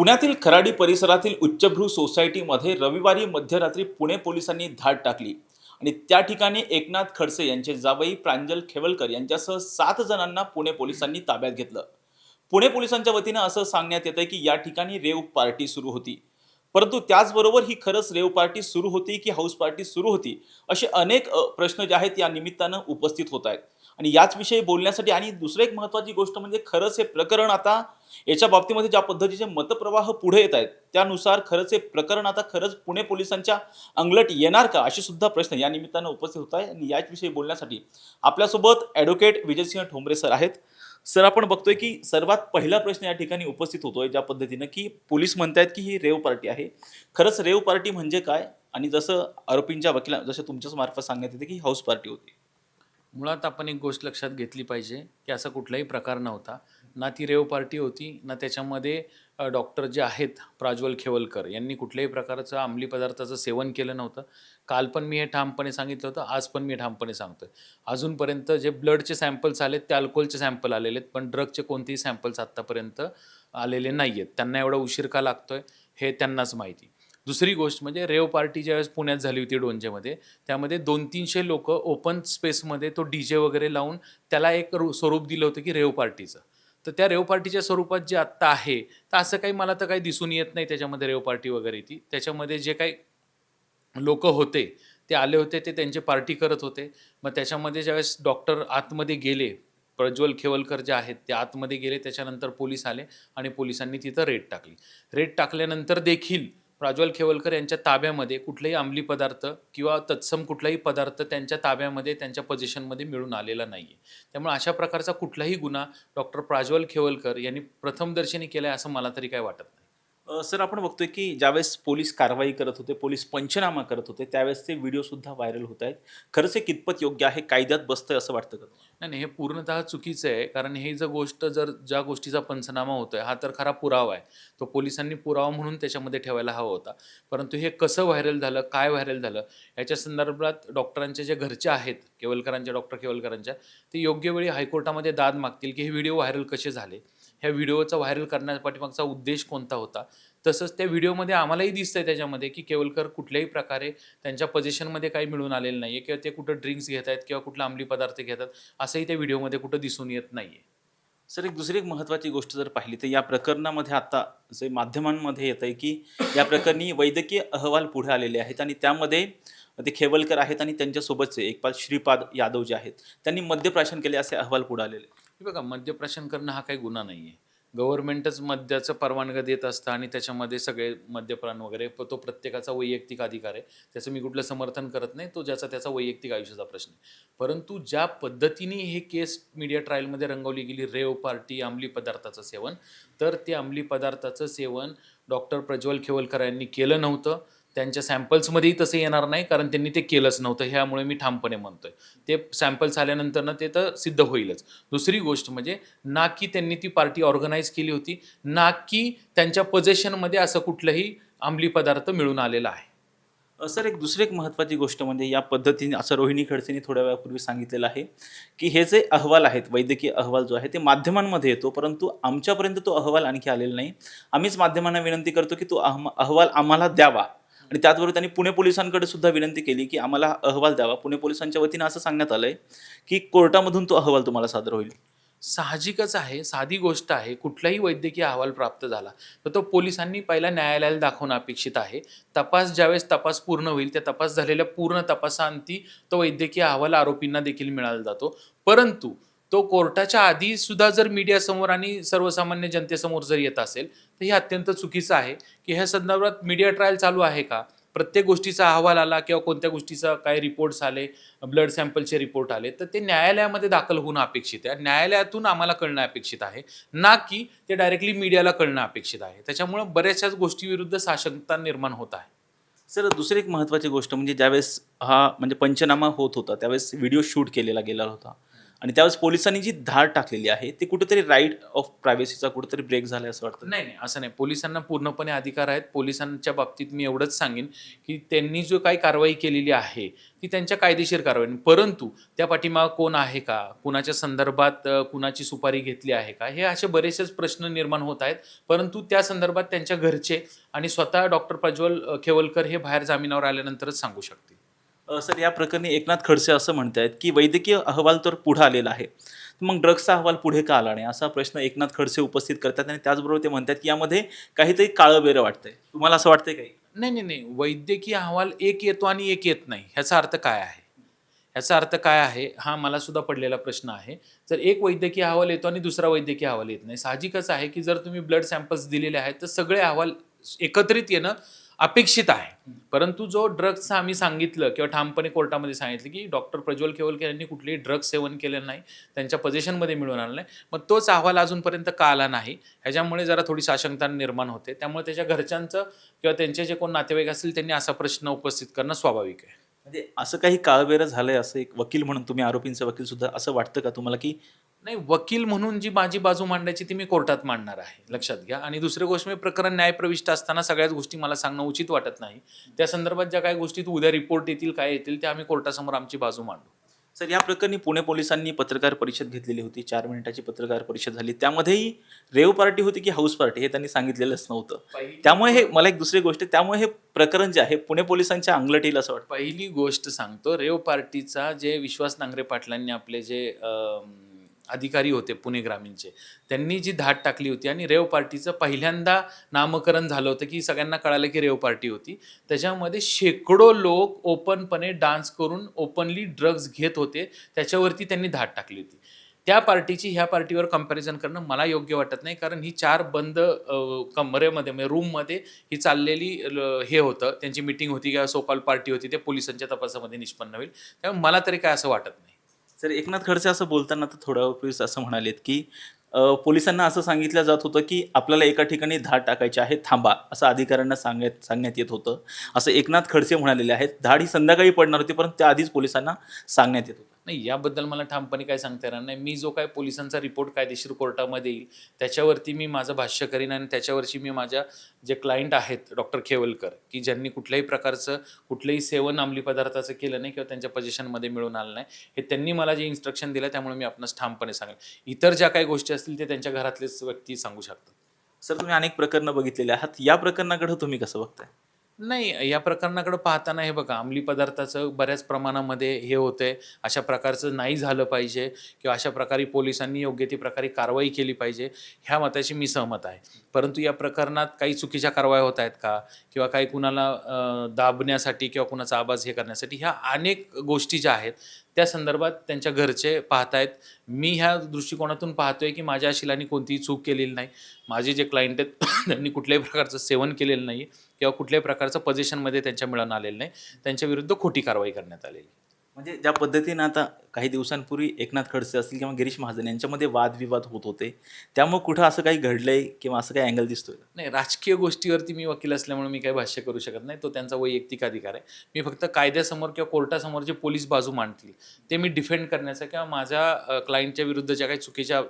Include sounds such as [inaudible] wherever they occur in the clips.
पुण्यातील खराडी परिसरातील उच्चभ्रू सोसायटीमध्ये रविवारी मध्यरात्री पुणे पोलिसांनी धाड टाकली आणि त्या ठिकाणी एकनाथ खडसे यांचे जावई प्रांजल खेवलकर यांच्यासह सात जणांना पुणे पोलिसांनी ताब्यात घेतलं. पुणे पोलिसांच्या वतीनं असं सांगण्यात येतं आहे की या ठिकाणी रेव पार्टी सुरू होती. परंतु त्याचबरोबर ही खरंच रेव पार्टी सुरू होती की हाऊस पार्टी सुरू होती असे अनेक प्रश्न जे आहेत या निमित्तानं उपस्थित होत आहेत. आणि याच विषयी बोलण्यासाठी आणि दुसरं एक महत्त्वाची गोष्ट म्हणजे खरंच हे प्रकरण आता याच्या बाबतीमध्ये ज्या पद्धतीचे मतप्रवाह पुढे येत आहेत त्यानुसार खरंच हे प्रकरण आता खरंच पुणे पोलिसांच्या अंगलट येणार का असे सुद्धा प्रश्न या निमित्तानं उपस्थित होत आहे. आणि याच विषयी बोलण्यासाठी आपल्यासोबत ॲडव्होकेट विजयसिंह ठोंबरे सर आहेत. सर आपण बघतोय की सर्वात पहिला प्रश्न या ठिकाणी उपस्थित होतोय ज्या पद्धतीनं की पोलीस म्हणतायत की ही रेव पार्टी आहे. खरंच रेव पार्टी म्हणजे काय? आणि जसं आरोपींच्या वकिला जसं तुमच्याच मार्फत सांगण्यात येते की हाऊस पार्टी होती. मुळात आपण एक गोष्ट लक्षात घेतली पाहिजे की असा कुठलाही प्रकार नव्हता. ना ती रेव पार्टी होती ना त्याच्यामध्ये डॉक्टर जे आहेत प्राज्वल खेवलकर यांनी कुठल्याही प्रकारचं अंमली पदार्थाचं सेवन केलं नव्हतं. काल पण मी हे ठामपणे सांगितलं होतं आज पण मी ठामपणे सांगतोय. अजूनपर्यंत जे ब्लडचे सॅम्पल्स आलेत ते अल्कोहोलचे सॅम्पल आलेले आहेत पण ड्रगचे कोणतेही सॅम्पल्स आत्तापर्यंत आलेले नाही आहेत त्यांना एवढा उशीर का लागतोय हे त्यांनाच माहिती. दुसरी गोष्ट म्हणजे रेव पार्टी ज्यावेळेस पुण्यात झाली होती डोंजेमध्ये त्यामध्ये दोन तीनशे लोक ओपन स्पेसमध्ये तो डी जे वगैरे लावून त्याला एक स्वरूप दिलं होतं की रेव पार्टीचं. तर त्या रेव पार्टीच्या स्वरूपात जे आत्ता आहे तर असं काही मला तर काही दिसून येत नाही त्याच्यामध्ये रेव पार्टी वगैरे ती. त्याच्यामध्ये जे काही लोक होते ते आले होते ते त्यांचे पार्टी करत होते. मग त्याच्यामध्ये ज्यावेळेस डॉक्टर आतमध्ये गेले प्रज्वल खेवलकर जे आहेत ते आतमध्ये गेले त्याच्यानंतर पोलीस आले आणि पोलिसांनी तिथं रेड टाकली. रेड टाकल्यानंतर देखील प्राज्वल खेवलकर यांच्या ताब्यामध्ये कुठलाही अंमली पदार्थ किंवा तत्सम कुठलाही पदार्थ त्यांच्या ताब्यामध्ये त्यांच्या पोझिशनमध्ये मिळून आलेला नाही आहे त्यामुळे अशा प्रकारचा कुठलाही गुन्हा डॉक्टर प्राज्वल खेवलकर यांनी प्रथमदर्शनी केला आहे असं मला तरी काय वाटत नाही. सर आपण बघतोय की ज्यावेळेस पोलीस कारवाई करत होते पोलीस पंचनामा करत होते त्यावेळेस ते व्हिडिओ सुद्धा व्हायरल होत आहेत. खरंच हे कितपत योग्य आहे? कायद्यात बसतंय असं वाटतं का? नाही नाही हे पूर्णतः चुकीचं आहे. कारण हे जर गोष्ट जर ज्या गोष्टीचा पंचनामा होतोय हा तर खरा पुरावा आहे. तो पोलिसांनी पुरावा म्हणून त्याच्यामध्ये ठेवायला हवा होता. परंतु हे कसं व्हायरल झालं काय व्हायरल झालं याच्या संदर्भात डॉक्टरांच्या ज्या घरचे आहेत केवलकरांच्या डॉक्टर केवलकरांच्या ते योग्य वेळी हायकोर्टामध्ये दाद मागतील की हे व्हिडिओ व्हायरल कसे झाले? ह्या व्हिडिओचा व्हायरल करण्यापाठीमागचा उद्देश कोणता होता? तसंच त्या व्हिडिओमध्ये आम्हालाही दिसतंय त्याच्यामध्ये की केवलकर कुठल्याही प्रकारे त्यांच्या पोझिशनमध्ये काही मिळून आलेलं नाही आहे किंवा ते कुठं ड्रिंक्स घेत आहेत किंवा कुठला अंमली पदार्थ घेतात असंही त्या व्हिडिओमध्ये कुठं दिसून येत नाही आहे सर एक दुसरी एक महत्त्वाची गोष्ट जर पाहिली तर या प्रकरणामध्ये आता जे माध्यमांमध्ये येत आहे की या प्रकरणी वैद्यकीय अहवाल पुढे आलेले आहेत आणि त्यामध्ये ते खेवलकर आहेत आणि त्यांच्यासोबतचे एकपाल श्रीपाद यादव जे आहेत त्यांनी मद्यप्राशन केले असे अहवाल पुढे आलेले आहेत. हे बघा मद्यप्राशन करणं हा काही गुन्हा नाही आहे गव्हर्नमेंटच मद्याचं परवानगी देत असतं आणि त्याच्यामध्ये सगळे मद्यपान वगैरे तो प्रत्येकाचा वैयक्तिक अधिकार आहे. त्याचं मी कुठलं समर्थन करत नाही तो ज्याचा त्याचा वैयक्तिक आयुष्याचा प्रश्न आहे. परंतु ज्या पद्धतीने हे केस मीडिया ट्रायलमध्ये रंगवली गेली रेव पार्टी अंमली पदार्थाचं सेवन तर ते अंमली पदार्थाचं सेवन डॉक्टर प्रज्वल खेवलकर यांनी केलं नव्हतं. त्यांच्या सॅम्पल्समध्येही तसं येणार नाही कारण त्यांनी ते केलंच नव्हतं. ह्यामुळे मी ठामपणे म्हणतोय. ते सॅम्पल्स आल्यानंतर ना ते तर सिद्ध होईलच. दुसरी गोष्ट म्हणजे ना की त्यांनी ती पार्टी ऑर्गनाईज केली होती. ना की त्यांच्या पोझेशनमध्ये असं कुठलंही अंमली पदार्थ मिळून आलेला आहे. सर एक दुसरी एक महत्त्वाची गोष्ट म्हणजे या पद्धतीने असं रोहिणी खडसेंनी थोड्या वेळापूर्वी सांगितलेलं आहे की हे जे अहवाल आहेत वैद्यकीय अहवाल जो आहे ते माध्यमांमध्ये येतो परंतु आमच्यापर्यंत तो अहवाल आणखी आलेला नाही. आम्हीच माध्यमांना विनंती करतो की तो अहम अहवाल आम्हाला द्यावा. आणि त्याचबरोबर त्यांनी पुणे पोलिसांकडे सुद्धा विनंती केली की आम्हाला अहवाल द्यावा. पुणे पोलिसांच्या वतीनं असं सांगण्यात आलं आहे की कोर्टामधून तो अहवाल तुम्हाला सादर होईल. साहजिकच आहे साधी गोष्ट आहे कुठलाही वैद्यकीय अहवाल प्राप्त झाला तर तो पोलिसांनी पहिला न्यायालयाला दाखवणं अपेक्षित आहे. तपास ज्यावेळेस तपास पूर्ण होईल त्या तपास झालेल्या पूर्ण तपासाअंती तो वैद्यकीय अहवाल आरोपींना देखील मिळाला जातो. परंतु तो कोर्टाच्या आधी सुद्धा जर मीडियासमोर आणि सर्वसामान्य जनतेसमोर जर येत असेल तर हे अत्यंत चुकीचं आहे की ह्या संदर्भात मीडिया ट्रायल चालू आहे का? प्रत्येक गोष्टीचा अहवाल आला किंवा कोणत्या गोष्टीचा काय रिपोर्ट्स आले ब्लड सॅम्पलचे रिपोर्ट आले तर ते न्यायालयामध्ये दाखल होणं अपेक्षित आहे. न्यायालयातून आम्हाला कळणं अपेक्षित आहे ना की ते डायरेक्टली मीडियाला कळणं अपेक्षित आहे. त्याच्यामुळं बऱ्याचशाच गोष्टीविरुद्ध साशंकता निर्माण होत आहे. सर दुसरी एक महत्त्वाची गोष्ट म्हणजे ज्यावेळेस हा म्हणजे पंचनामा होत होता त्यावेळेस व्हिडिओ शूट केलेला गेला होता. आणि त्यावेळेस पोलिसांनी जी धार टाकलेली आहे ती कुठेतरी राईट ऑफ प्रायव्हसीचा कुठेतरी ब्रेक झाला असं वाटतं? नाही नाही असं नाही. पोलिसांना पूर्णपणे अधिकार आहेत. पोलिसांच्या बाबतीत मी एवढंच सांगेन की त्यांनी जो काही कारवाई केलेली आहे ती त्यांच्या कायदेशीर कारवाई परंतु त्या पाठीमाग कोण आहे का? कुणाच्या संदर्भात कुणाची सुपारी घेतली आहे का? हे असे बरेचसेच प्रश्न निर्माण होत आहेत. परंतु त्या संदर्भात त्यांच्या घरचे आणि स्वतः डॉक्टर प्रज्वल खेवलकर हे बाहेर जामिनावर आल्यानंतरच सांगू शकतील. सर या प्रकरणी एकनाथ खडसे असं म्हणत आहेत की वैद्यकीय अहवाल तर पुढे आलेला आहे. मग ड्रग्सचा अहवाल पुढे का आला नाही? असा प्रश्न एकनाथ खडसे उपस्थित करतात आणि त्याचबरोबर ते म्हणतात की यामध्ये काहीतरी काळं बेरं वाटतंय. तुम्हाला असं वाटतंय काही? नाही नाही नाही. वैद्यकीय अहवाल एक येतो आणि एक येत नाही. ह्याचा अर्थ काय आहे? ह्याचा अर्थ काय आहे? हा मला सुद्धा पडलेला प्रश्न आहे. जर एक वैद्यकीय अहवाल येतो आणि दुसरा वैद्यकीय अहवाल येत नाही. साहजिकच आहे की जर तुम्ही ब्लड सॅम्पल्स दिलेले आहेत तर सगळे अहवाल एकत्रित येणं अपेक्षित आहे. परंतु जो ड्रग्सचा आम्ही सांगितलं किंवा ठामपणे कोर्टामध्ये सांगितलं की डॉक्टर प्रज्वल केवलकर यांनी कुठलेही ड्रग्स सेवन केलेलं नाही त्यांच्या पोझिशनमध्ये मिळून आलं नाही मग तोच अहवाल अजूनपर्यंत का आला नाही? ह्याच्यामुळे जरा थोडी साशंकता निर्माण होते. त्यामुळे त्याच्या घरच्यांचं किंवा त्यांचे जे कोण नातेवाईक असतील त्यांनी असा प्रश्न उपस्थित करणं स्वाभाविक आहे. म्हणजे असं काही काळबेरं झालंय असं एक वकील म्हणून तुम्ही आरोपींचा वकील सुद्धा असं वाटतं का तुम्हाला की नाही वकील म्हणून जी माझी बाजू मांडायची ती मी कोर्टात मांडणार आहे लक्षात घ्या. आणि दुसरी गोष्ट मी प्रकरण न्यायप्रविष्ट असताना सगळ्याच गोष्टी मला सांगणं उचित वाटत नाही. त्या संदर्भात ज्या काही गोष्टी उद्या रिपोर्ट येतील काय येतील त्या आम्ही कोर्टासमोर आमची बाजू मांडू. सर या प्रकरणी पुणे पोलिसांनी पत्रकार परिषद घेतलेली होती. चार मिनिटाची पत्रकार परिषद झाली. त्यामध्येही रेव पार्टी होती की हाऊस पार्टी हे त्यांनी सांगितलेलंच नव्हतं. त्यामुळे हे मला एक दुसरी गोष्ट आहे, त्यामुळे हे प्रकरण जे आहे पुणे पोलिसांच्या अंगलट येईल असं वाटतं. पहिली गोष्ट सांगतो रेव पार्टीचा जे विश्वास नांगरे पाटलांनी आपले जे अधिकारी होते पुणे ग्रामीणचे. त्यांनी जी धाट टाकली होती आणि रेव पार्टीचं पहिल्यांदा नामकरण झालं होतं की सगळ्यांना कळालं की रेव पार्टी होती. त्याच्यामध्ये शेकडो लोक ओपनपणे डान्स करून ओपनली ड्रग्ज घेत होते. त्याच्यावरती त्यांनी धाड टाकली होती. त्या पार्टीची ह्या पार्टीवर कंपॅरिझन करणं मला योग्य वाटत नाही. कारण ही चार बंद कमरेमध्ये म्हणजे रूममध्ये ही चाललेली हे होतं. त्यांची मिटिंग होती किंवा सोकॉल पार्टी होती. ते पोलिसांच्या तपासामध्ये निष्पन्न होईल. त्यामुळे मला तरी काय असं वाटत नाही. सर एकनाथ खडसे असं बोलताना तर थोड्या वेळपूर्वीच असं म्हणालेत की पोलिसांना असं सांगितलं जात होतं की आपल्याला एका ठिकाणी धाड टाकायची आहे थांबा असं अधिकाऱ्यांना सांगण्यात सांगण्यात येत होतं. असं एकनाथ खडसे म्हणालेले आहेत धाड ही संध्याकाळी पडणार होती परंतु त्याआधीच पोलिसांना सांगण्यात येत होतं. नाही याबद्दल मला ठामपणे काय सांगता येणार नाही. मी जो काय पोलिसांचा रिपोर्ट कायदेशीर कोर्टामध्ये येईल त्याच्यावरती मी माझं भाष्य करीन आणि त्याच्यावरची मी माझ्या जे क्लायंट आहेत डॉक्टर खेवलकर की ज्यांनी कुठल्याही प्रकारचं कुठलंही सेवन अंमली पदार्थाचं केलं नाही किंवा त्यांच्या पोझिशनमध्ये मिळून आलं नाही हे त्यांनी मला जे इन्स्ट्रक्शन दिलं त्यामुळे मी आपणास ठामपणे सांगेन इतर ज्या काही गोष्टी असतील ते त्यांच्या घरातलेच व्यक्ती सांगू शकतात. सर तुम्ही अनेक प्रकरणं बघितलेली आहात. या प्रकरणाकडे तुम्ही कसं बघताय? नाही या प्रकरणाकडे पाहताना हे बघा अंमली पदार्थाचं बऱ्याच प्रमाणामध्ये हे होतंय. अशा प्रकारचं नाही झालं पाहिजे किंवा अशा प्रकारे पोलिसांनी योग्य ती प्रकारे कारवाई केली पाहिजे ह्या मताशी मी सहमत आहे. परंतु या प्रकरणात काही चुकीच्या कारवाया होत आहेत का? किंवा काही कुणाला दाबण्यासाठी किंवा कुणाचा आवाज हे करण्यासाठी ह्या अनेक गोष्टी ज्या आहेत त्या संदर्भात त्यांच्या घरचे पाहतायत. मी ह्या दृष्टिकोनातून पाहतोय की माझ्या शिलानी कोणतीही चूक केलेली नाही. माझे जे क्लायंट आहेत [coughs] त्यांनी कुठल्याही प्रकारचं सेवन केलेलं नाही किंवा कुठल्याही प्रकारचं पोझिशनमध्ये त्यांच्या मिळून आलेलं नाही. त्यांच्या विरुद्ध खोटी कारवाई करण्यात आलेली म्हणजे ज्या पद्धतीनं आता काही दिवसांपूर्वी एकनाथ खडसे असतील किंवा गिरीश महाजन यांच्यामध्ये वादविवाद होत होते त्यामुळे कुठं असं काही घडलंय किंवा असं काही अँगल दिसतोय नाही राजकीय गोष्टीवरती मी वकील असल्यामुळे मी काही भाष्य करू शकत नाही. तो त्यांचा वैयक्तिक अधिकार आहे. मी फक्त कायद्यासमोर किंवा कोर्टासमोर जे पोलीस बाजू मांडतील ते मी डिफेंड करण्याचा किंवा माझ्या क्लायंटच्या विरुद्ध ज्या काही चुकीच्या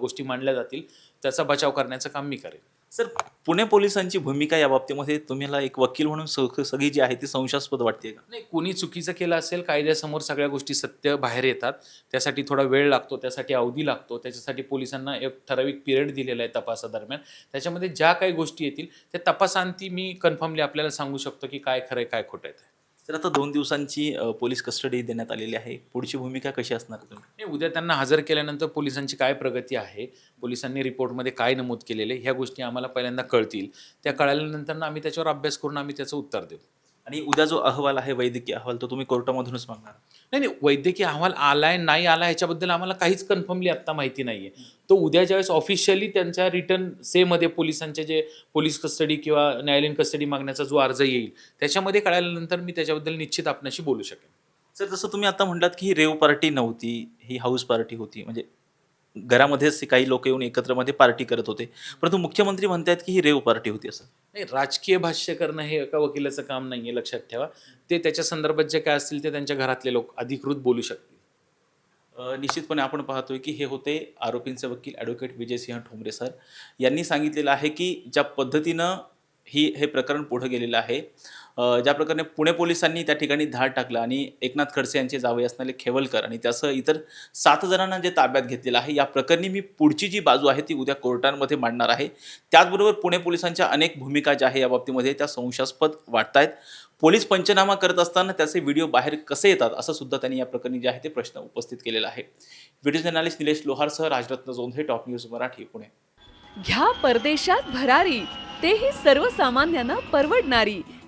गोष्टी मांडल्या जातील त्याचा बचाव करण्याचं काम मी करेन. सर पुणे पोलिसांची भूमिका या बाबतीमध्ये तुम्हाला एक वकील म्हणून सगळी जी आहे ती संशयास्पद वाटते का? नाही कोणी चुकीचं केलं असेल कायद्यासमोर सगळ्या गोष्टी सत्य बाहेर येतात. त्यासाठी थोडा वेळ लागतो त्यासाठी अवधी लागतो त्याच्यासाठी पोलिसांना एक ठराविक पिरियड दिलेला आहे तपासादरम्यान त्याच्यामध्ये ज्या काही गोष्टी येतील त्या तपासांती मी कन्फर्मली आपल्याला सांगू शकतो की काय खरं आहे काय खोटं आहे ते. तर आता दोन दिवसांची अ, पोलीस कस्टडी देण्यात आलेली आहे. पुढची भूमिका कशी असणार तुम्ही? नाही उद्या त्यांना हजर केल्यानंतर पोलिसांची काय प्रगती आहे पोलिसांनी रिपोर्टमध्ये काय नमूद केलेले ह्या गोष्टी आम्हाला पहिल्यांदा कळतील. त्या कळाल्यानंतर ना आम्ही त्याच्यावर अभ्यास करून आम्ही त्याचं उत्तर देऊ. आणि उद्या जो अहवाल आहे वैद्यकीय अहवाल तो तुम्ही कोर्टामधूनच मागणार. नाही नाही वैद्यकीय अहवाल आलाय नाही आला ह्याच्याबद्दल आम्हाला काहीच कन्फर्मली आत्ता माहिती नाही आहे तो उद्या ज्यावेळेस ऑफिशियली त्यांच्या रिटर्न सेमध्ये पोलिसांचे जे पोलीस कस्टडी किंवा न्यायालयीन कस्टडी मागण्याचा जो अर्ज येईल त्याच्यामध्ये कळाल्यानंतर मी त्याच्याबद्दल निश्चित आपणाशी बोलू शकेन. सर जसं तुम्ही आता म्हटलात की ही रेव पार्टी नव्हती ही हाऊस पार्टी होती म्हणजे घरामध्येच काही लोक येऊन एकत्रमध्ये पार्टी करत होते. परंतु मुख्यमंत्री म्हणतात की ही रेव पार्टी होती असं. नाही राजकीय भाष्य करणं हे एका वकिलाचं काम नाही आहे लक्षात ठेवा. ते त्याच्या संदर्भात जे काय असतील ते त्यांच्या घरातले लोक अधिकृत बोलू शकतील. निश्चितपणे आपण पाहतोय की हे होते आरोपींचे वकील ॲडव्होकेट विजयसिंह ठोंबरे सर यांनी सांगितलेलं आहे की ज्या पद्धतीनं ही हे प्रकरण पुढं गेलेलं आहे ज्या प्रकारे पुणे पोलिसांनी त्या ठिकाणी धाड टाकलं आणि एकनाथ खडसे यांचे जावई असणारे खेवलकर आणि त्यासह इतर सात जणांना जे ताब्यात घेतलेलं आहे या प्रकरणी मी पुढची जी बाजू आहे ती उद्या कोर्टांमध्ये मांडणार आहे. त्याचबरोबर पुणे पोलिसांच्या अनेक भूमिका ज्या आहे या बाबतीमध्ये त्या संशयास्पद वाटत आहेत पोलीस पंचनामा करत असताना त्याचे व्हिडिओ बाहेर कसे येतात असं सुद्धा त्यांनी या प्रकरणी जे आहे ते प्रश्न उपस्थित केलेला आहे. व्हिडिओ जर्नालिस्ट निलेश लोहारसह राजरत्न जोंधे टॉप न्यूज मराठी पुणे. घ्या परदेशात भरारी तेही सर्वसामान्यांना परवडणारी.